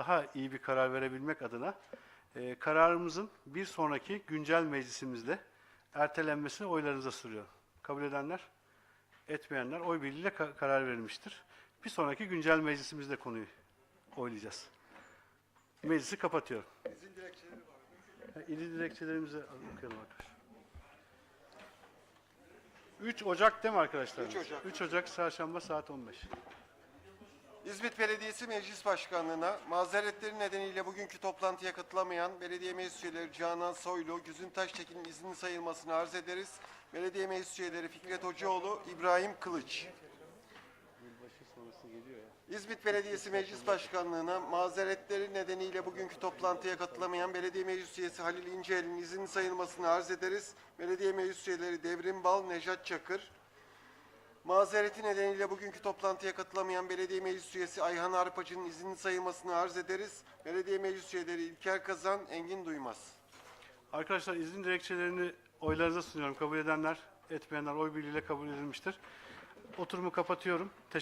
daha iyi bir karar verebilmek adına e, kararımızın bir sonraki güncel meclisimizde ertelenmesini oylarınıza sunuyorum. Kabul edenler, etmeyenler oy birliğiyle ka- karar verilmiştir. Bir sonraki güncel meclisimizde konuyu oylayacağız. Meclisi kapatıyorum. İzin dilekçeleri var. İli dilekçelerimizi okuyalım arkadaşlar. 3 Ocak değil mi arkadaşlar? 3 Ocak. 3 Ocak çarşamba saat 15. İzmit Belediyesi Meclis Başkanlığı'na mazeretleri nedeniyle bugünkü toplantıya katılamayan belediye meclis üyeleri Canan Soylu, Güzün Taştekin'in izni sayılmasını arz ederiz. Belediye meclis üyeleri Fikret Hocaoğlu, İbrahim Kılıç. İzmit Belediyesi Meclis Başkanlığı'na mazeretleri nedeniyle bugünkü toplantıya katılamayan belediye meclis üyesi Halil İnceel'in izni sayılmasını arz ederiz. Belediye meclis üyeleri Devrim Bal, Nejat Çakır. Mazereti nedeniyle bugünkü toplantıya katılamayan belediye meclis üyesi Ayhan Arpacı'nın izni sayılmasını arz ederiz. Belediye meclis üyeleri İlker Kazan, Engin Duymaz. Arkadaşlar izin dilekçelerini oylarınıza sunuyorum. Kabul edenler, etmeyenler oy birliğiyle kabul edilmiştir. Oturumu kapatıyorum. Teşekkür